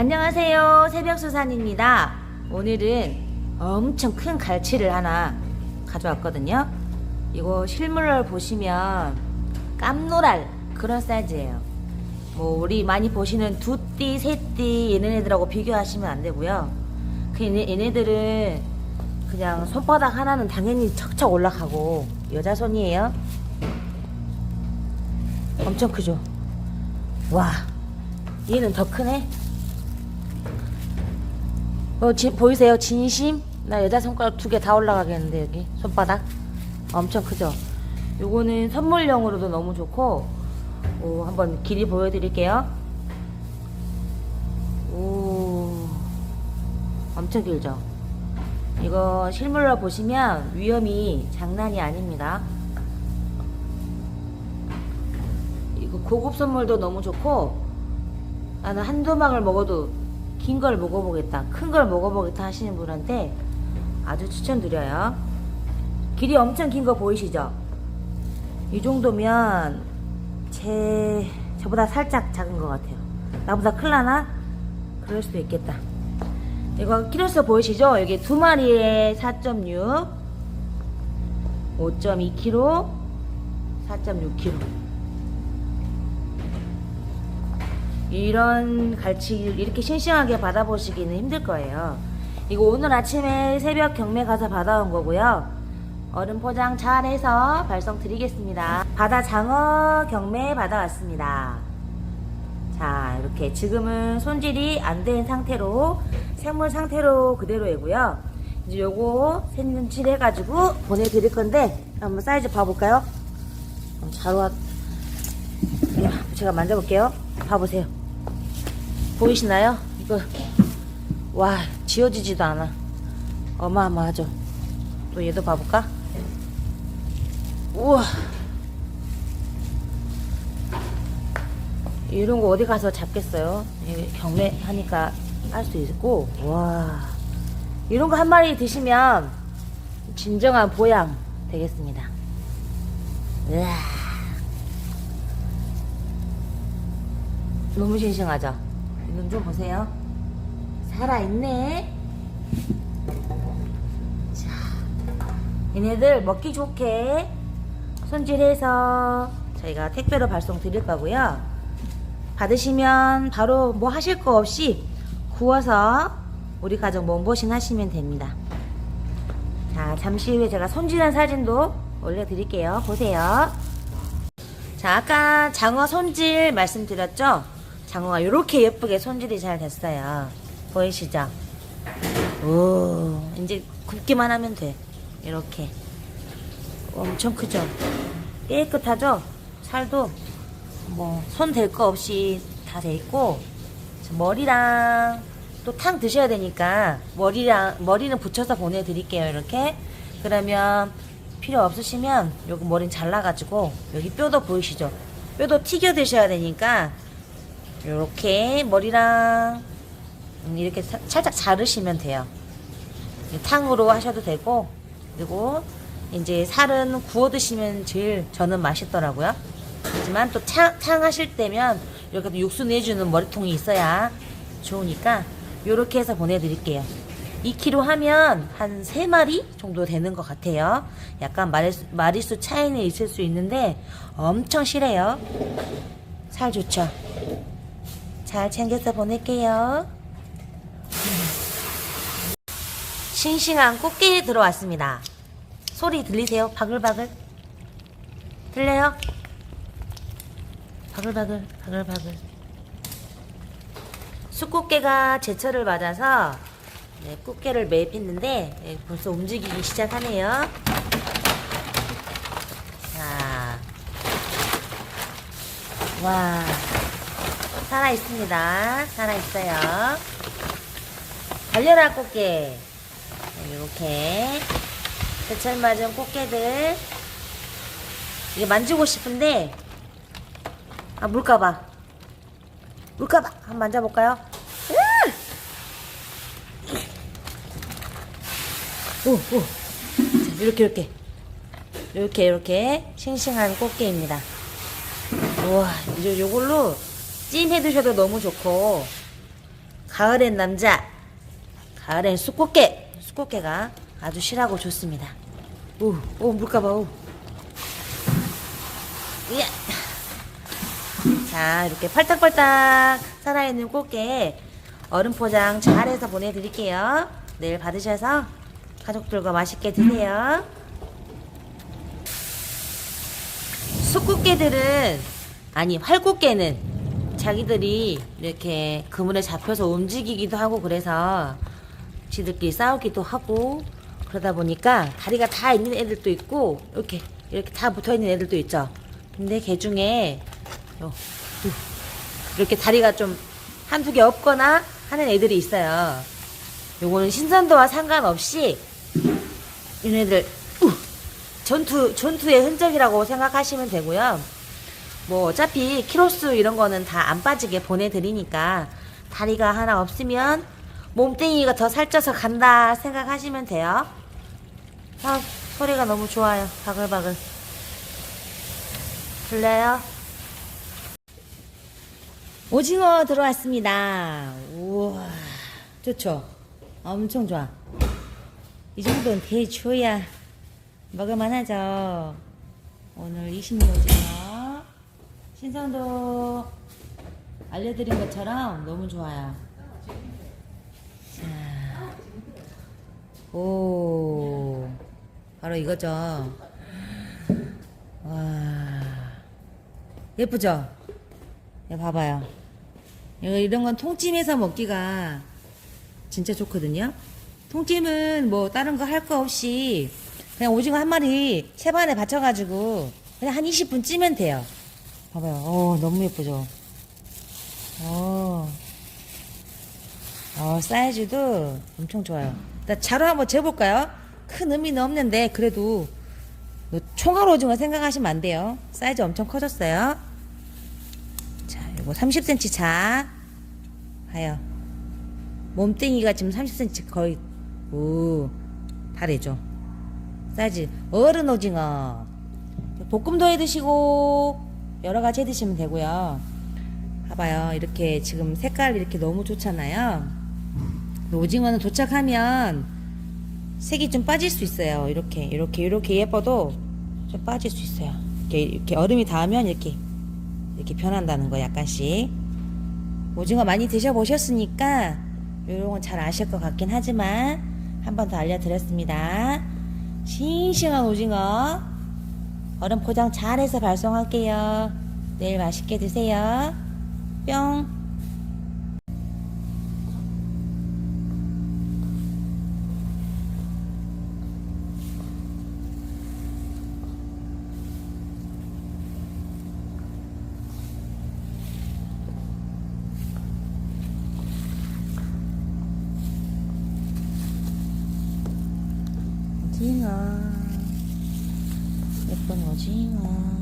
안녕하세요. 새벽수산입니다. 오늘은 엄청 큰 갈치를 하나 가져왔거든요. 이거 실물을 보시면 깜노랄 그런 사이즈예요. 뭐 우리 많이 보시는 두띠, 새띠 얘네들하고 비교하시면 안 되고요. 그 얘네, 얘네 들은 그냥 손바닥 하나는 당연히 척척 올라가고 여자 손이에요. 엄청 크죠? 와, 얘는 더 크네. 어, 지, 보이세요? 진심? 나 여자 손가락 두 개 다 올라가겠는데 여기 손바닥 엄청 크죠? 요거는 선물용으로도 너무 좋고 오, 한번 길이 보여드릴게요. 오, 엄청 길죠? 이거 실물로 보시면 위험이 장난이 아닙니다. 이거 고급 선물도 너무 좋고 나는 한 조망을 먹어도 긴 걸 먹어보겠다, 큰 걸 먹어보겠다 하시는 분한테 아주 추천드려요. 길이 엄청 긴 거 보이시죠? 이 정도면 제 저보다 살짝 작은 것 같아요. 나보다 클라나? 그럴 수도 있겠다. 이거 키로수 보이시죠? 여기 두 마리에 4.6, 5.2kg, 4.6kg. 이런 갈치를 이렇게 싱싱하게 받아보시기는 힘들 거예요. 이거 오늘 아침에 새벽 경매 가서 받아온 거고요. 얼음 포장 잘 해서 발송 드리겠습니다. 바다 장어 경매 받아왔습니다. 자, 이렇게 지금은 손질이 안 된 상태로 생물 상태로 그대로이고요. 이제 요거 생눈칠 해가지고 보내드릴 건데 한번 사이즈 봐볼까요? 어, 잘 왔. 야, 제가 만져볼게요. 봐보세요. 보이시나요? 이거 와 지워지지도 않아. 어마어마하죠. 또 얘도 봐볼까? 우와. 이런 거 어디 가서 잡겠어요? 이게 경매하니까 할 수 있고, 와. 이런 거 한 마리 드시면 진정한 보양 되겠습니다. 으아. 너무 싱싱하죠? 눈 좀 보세요. 살아있네. 자, 얘네들 먹기 좋게 손질해서 저희가 택배로 발송 드릴 거고요. 받으시면 바로 뭐 하실 거 없이 구워서 우리 가족 몸보신 하시면 됩니다. 자, 잠시 후에 제가 손질한 사진도 올려드릴게요. 보세요. 자, 아까 장어 손질 말씀드렸죠? 장어가 이렇게 예쁘게 손질이 잘 됐어요. 보이시죠? 오, 이제 굽기만 하면 돼. 이렇게. 엄청 크죠? 깨끗하죠? 살도 뭐 손 댈 거 없이 다 돼 있고 저 머리랑 또 탕 드셔야 되니까 머리랑 머리는 붙여서 보내드릴게요 이렇게 그러면 필요 없으시면 여기 머리는 잘라가지고 여기 뼈도 보이시죠 뼈도 튀겨 드셔야 되니까 이렇게 머리랑 음, 이렇게 사- 살짝 자르시면 돼요 탕으로 하셔도 되고 그리고 이제 살은 구워 드시면 제일 저는 맛있더라고요. 하지만 또탕 하실 때면 이렇게 또 육수 내주는 머리통이 있어야 좋으니까 이렇게 해서 보내드릴게요. 2kg 하면 한 3마리 정도 되는 것 같아요. 약간 마리수, 마리수 차이는 있을 수 있는데 엄청 실해요. 살 좋죠? 잘 챙겨서 보낼게요. 싱싱한 꽃게 들어왔습니다. 소리 들리세요? 바글바글? 들려요? 바글바글, 바글바글. 숯꽃게가 제철을 맞아서 네, 꽃게를 매입했는데 네, 벌써 움직이기 시작하네요. 자, 와, 살아 있습니다. 살아 있어요. 달려라 꽃게. 이렇게 제철 맞은 꽃게들 이게 만지고 싶은데 아 물까봐 물까봐 한번 만져볼까요? 으아! 오, 오. 자, 이렇게 이렇게 이렇게 이렇게 싱싱한 꽃게입니다. 우와 이제 요걸로 찜해 드셔도 너무 좋고 가을엔 남자, 가을엔 수꽃게. 수꽃게가 아주 실하고 좋습니다. 오, 오, 물까봐, 오. 예. 자, 이렇게 팔딱팔딱 살아있는 꽃게 얼음 포장 잘해서 보내드릴게요. 내일 받으셔서 가족들과 맛있게 드세요. 숫꽃게들은 아니 활꽃게는 자기들이 이렇게 그물에 잡혀서 움직이기도 하고 그래서 지들끼리 싸우기도 하고 그러다 보니까 다리가 다 있는 애들도 있고 이렇게 이렇게 다 붙어 있는 애들도 있죠. 근데 개 중에 요, 두, 이렇게 다리가 좀 한두 개 없거나 하는 애들이 있어요. 요거는 신선도와 상관없이 얘네들 우, 전투 전투의 흔적이라고 생각하시면 되고요. 뭐 어차피 키로수 이런 거는 다 안 빠지게 보내드리니까 다리가 하나 없으면 몸뚱이가 더 살쪄서 간다 생각하시면 돼요. 아, 소리가 너무 좋아요. 바글바글. 들려요? 오징어 들어왔습니다. 우와, 좋죠? 엄청 좋아. 이 정도는 대줘야 먹을만 하죠. 오늘 20년 오징어. 신선도 알려드린 것처럼 너무 좋아요. 자, 오, 바로 이거죠. 와, 예쁘죠? 예, 봐봐요. 이거 이런 건 통찜해서 먹기가 진짜 좋거든요. 통찜은 뭐 다른 거 할거 없이 그냥 오징어 한 마리 채반에 받쳐가지고 그냥 한 20분 찌면 돼요. 봐봐요. 어, 너무 예쁘죠? 어, 어, 사이즈도 엄청 좋아요. 나 자로 한번 재볼까요? 큰 의미는 없는데 그래도 뭐 총알 오징어 생각하시면 안 돼요. 사이즈 엄청 커졌어요. 자, 요거 30cm 자. 봐요. 몸뚱이가 지금 30cm 거의, 오, 다르죠. 사이즈. 어른 오징어. 볶음도 해 드시고, 여러 가지 해 드시면 되고요. 봐봐요. 이렇게 지금 색깔 이렇게 너무 좋잖아요. 오징어는 도착하면 색이 좀 빠질 수 있어요. 이렇게, 이렇게, 이렇게 예뻐도 좀 빠질 수 있어요. 이렇게, 이렇게 얼음이 닿으면 이렇게, 이렇게 변한다는 거 약간씩. 오징어 많이 드셔보셨으니까 요런 건 잘 아실 것 같긴 하지만 한 번 더 알려드렸습니다. 싱싱한 오징어 얼음 포장 잘해서 발송할게요. 내일 맛있게 드세요. 뿅. 오징어 예쁜 오징어